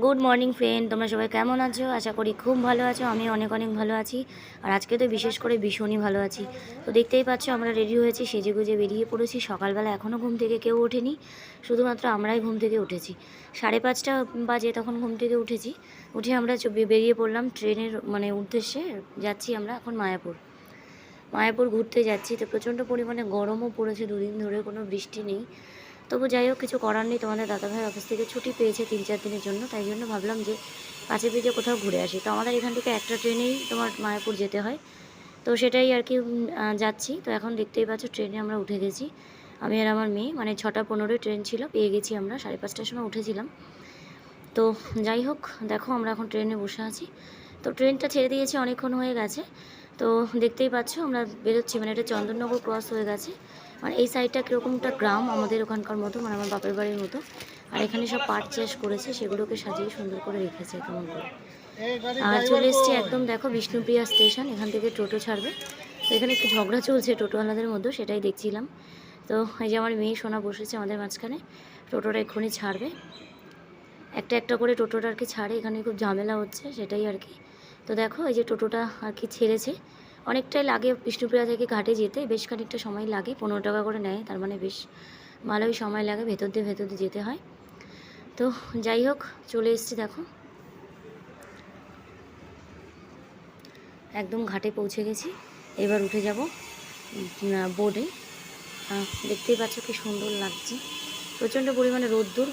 Good morning friend তোমরা সবাই কেমন আছো? আশা করি খুব ভালো আছো। আমি অনেক অনেক ভালো আছি। আর আজকে তো বিশেষ করে ভীষণই ভালো আছি। তো দেখতেই পাচ্ছ, আমরা রেডি হয়েছি, সেজে গুজে বেরিয়ে পড়েছি। সকালবেলা এখনও ঘুম থেকে কেউ ওঠেনি। শুধুমাত্র আমরাই ঘুম থেকে উঠেছি। সাড়ে পাঁচটা বাজে তখন ঘুম থেকে উঠেছি। উঠে আমরা বেরিয়ে পড়লাম ট্রেনের মানে উদ্দেশ্যে। যাচ্ছি আমরা এখন মায়াপুর। মায়াপুর ঘুরতে যাচ্ছি। তো প্রচণ্ড পরিমাণে গরমও পড়েছে। দুদিন ধরে কোনো বৃষ্টি নেই। তবু যাই হোক, কিছু করার নেই। তোমাদের দাদাভাই অফিস থেকে ছুটি পেয়েছে তিন চার দিনের জন্য, তাই জন্য ভাবলাম যে কাছে পিঠে কোথাও ঘুরে আসি। তো আমাদের এখান থেকে একটা ট্রেনেই তোমার মায়াপুর যেতে হয়। তো সেটাই আর কি যাচ্ছি। তো এখন দেখতেই পাচ্ছ ট্রেনে আমরা উঠে গেছি। আমি আর আমার মেয়ে মানে ছটা পনেরোই ট্রেন ছিল, পেয়ে গেছি আমরা, সাড়ে পাঁচটার সময় উঠেছিলাম। তো যাই হোক, দেখো আমরা এখন ট্রেনে বসে আছি। তো ট্রেনটা ছেড়ে দিয়েছি, অনেকক্ষণ হয়ে গেছে। তো দেখতেই পাচ্ছ, আমরা বেরোচ্ছি মানে এটা চন্দননগর ক্রস হয়ে গেছে। মানে এই সাইডটা কীরকমটা গ্রাম, আমাদের ওখানকার মতো মানে আমার বাপের বাড়ির মতো। আর এখানে সব পাট চাষ করেছে, সেগুলোকে সাজিয়ে সুন্দর করে রেখেছে কেমন করে। আর চলে এসছি একদম, দেখো, বিষ্ণুপ্রিয়া স্টেশন এখান থেকে টোটো ছাড়বে। তো এখানে একটু ঝগড়া চলছে টোটোওয়ালাদের মধ্যে, সেটাই দেখছিলাম। তো এই যে আমার মেয়ে সোনা বসেছে আমাদের মাঝখানে, টোটোটা এক্ষুনি ছাড়বে। একটা একটা করে টোটোটা আর কি ছাড়ে, এখানে খুব ঝামেলা হচ্ছে, সেটাই আর কি। তো দেখো, এই যে টোটোটা আর কি ছেড়েছে। অনেকটাই লাগে বিষ্ণুপ্রিয়া থেকে ঘাটে যেতে, বেশ খানিকটা সময় লাগে, পনেরো টাকা করে নেয়, তার মানে বেশ ভালোই সময় লাগে ভেতর দিয়ে ভেতর দিয়ে যেতে হয়। তো যাই হোক, চলে এসেছি দেখো। একদম ঘাটে পৌঁছে গেছি, এবার উঠে যাব বোর্ডে দেখতেই পাচ্ছ কি সুন্দর লাগছে, প্রচণ্ড পরিমাণে রোদ্দুর।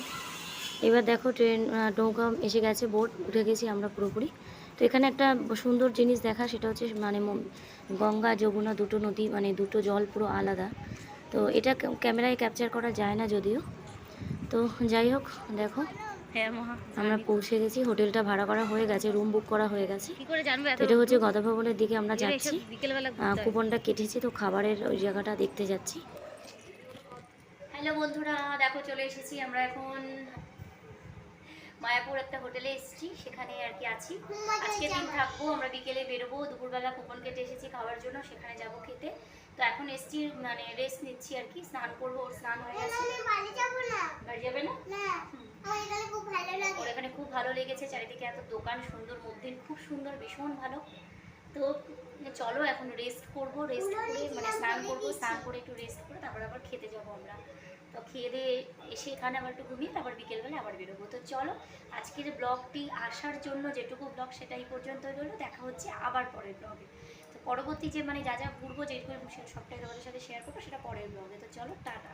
এবার দেখো ট্রেন নৌকা এসে গেছে বোট উঠে গেছি আমরা পুরোপুরি। তো এখানে একটা সুন্দর জিনিস দেখা সেটা হচ্ছে মানে গঙ্গা যমুনা দুটো নদী মানে দুটো জল পুরো আলাদা। তো এটা ক্যামেরায় ক্যাপচার করা যায় না যদিও। তো যাই হোক দেখো। হ্যাঁ আমরা পৌঁছে গেছি হোটেলটা ভাড়া করা হয়ে গেছে রুম বুক করা হয়ে গেছে। এটা হচ্ছে গদা ভবনের দিকে আমরা যাচ্ছি। কুপনটা কেটেছি তো খাবারের ওই জায়গাটা দেখতে যাচ্ছি। হ্যালো বন্ধুরা দেখো চলে এসেছি আমরা এখন মায়াপুর একটা হোটেলে এসেছি সেখানে আর কি আছি। আজকে দিন থাকব আমরা বিকেলে বেরোবো দুপুরবেলা কুপন কেটে এসেছি খাওয়ার জন্য সেখানে যাব খেতে। তো এখন এসেছি মানে রেস্ট নিচ্ছি আর কি স্নান করব ওর স্নান হয়ে গেছে। বাড়ি যাব না। ওর এখানে খুব ভালো লেগেছে চারিদিকে এত দোকান সুন্দর মধ্যে খুব সুন্দর ভীষণ ভালো। তো চলো এখন রেস্ট করব রেস্ট করে মানে স্নান করব স্নান করে একটু রেস্ট করে তারপর আবার খেতে যাব আমরা। খেয়ে দিয়ে এসে এখানে আবার একটু ঘুমিয়ে তারপর বিকেলবেলা আবার বেরোবো। তো চলো, আজকের ব্লগটি আসার জন্য যেটুকু ব্লগ সেটাই পর্যন্ত রইল। দেখা হচ্ছে আবার পরের ব্লগে। তো পরবর্তী যে মানে যা যা ঘুরবো, যেটুকু সবটাই তোমাদের সাথে শেয়ার করব, সেটা পরের ব্লগে। তো চলো টাটা।